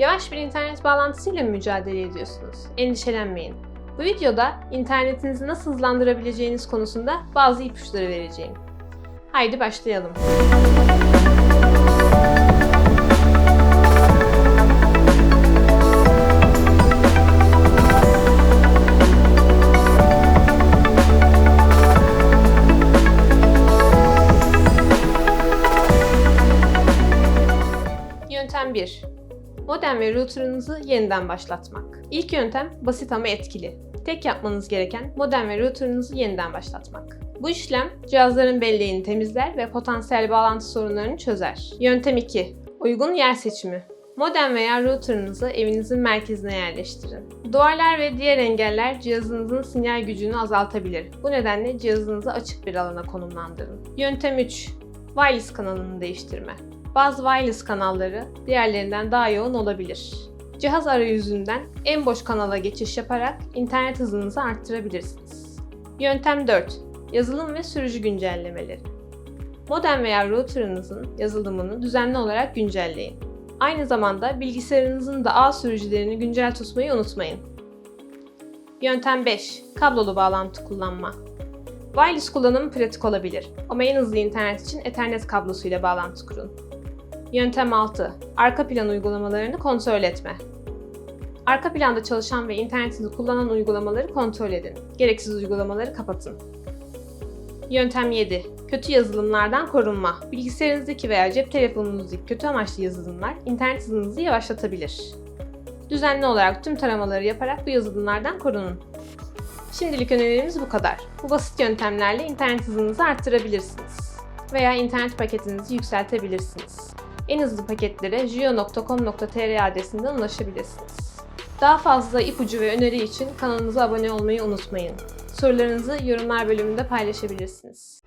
Yavaş bir internet bağlantısıyla mı mücadele ediyorsunuz? Endişelenmeyin. Bu videoda internetinizi nasıl hızlandırabileceğiniz konusunda bazı ipuçları vereceğim. Haydi başlayalım. Yöntem 1. Modem ve router'ınızı yeniden başlatmak. İlk yöntem basit ama etkili. Tek yapmanız gereken modem ve router'ınızı yeniden başlatmak. Bu işlem cihazların belleğini temizler ve potansiyel bağlantı sorunlarını çözer. Yöntem 2. Uygun yer seçimi. Modem veya router'ınızı evinizin merkezine yerleştirin. Duvarlar ve diğer engeller cihazınızın sinyal gücünü azaltabilir. Bu nedenle cihazınızı açık bir alana konumlandırın. Yöntem 3. Wireless kanalını değiştirme. Bazı wireless kanalları diğerlerinden daha yoğun olabilir. Cihaz arayüzünden en boş kanala geçiş yaparak internet hızınızı arttırabilirsiniz. Yöntem 4. Yazılım ve sürücü güncellemeleri. Modem veya router'ınızın yazılımını düzenli olarak güncelleyin. Aynı zamanda bilgisayarınızın da ağ sürücülerini güncel tutmayı unutmayın. Yöntem 5. Kablolu bağlantı kullanma. Wireless kullanımı pratik olabilir ama en hızlı internet için Ethernet kablosuyla bağlantı kurun. Yöntem 6. Arka plan uygulamalarını kontrol etme. Arka planda çalışan ve internetinizi kullanan uygulamaları kontrol edin. Gereksiz uygulamaları kapatın. Yöntem 7. Kötü yazılımlardan korunma. Bilgisayarınızdaki veya cep telefonunuzdaki kötü amaçlı yazılımlar internet hızınızı yavaşlatabilir. Düzenli olarak tüm taramaları yaparak bu yazılımlardan korunun. Şimdilik önerilerimiz bu kadar. Bu basit yöntemlerle internet hızınızı arttırabilirsiniz. Veya internet paketinizi yükseltebilirsiniz. En hızlı paketlere jio.com.tr adresinden ulaşabilirsiniz. Daha fazla ipucu ve öneri için kanalımıza abone olmayı unutmayın. Sorularınızı yorumlar bölümünde paylaşabilirsiniz.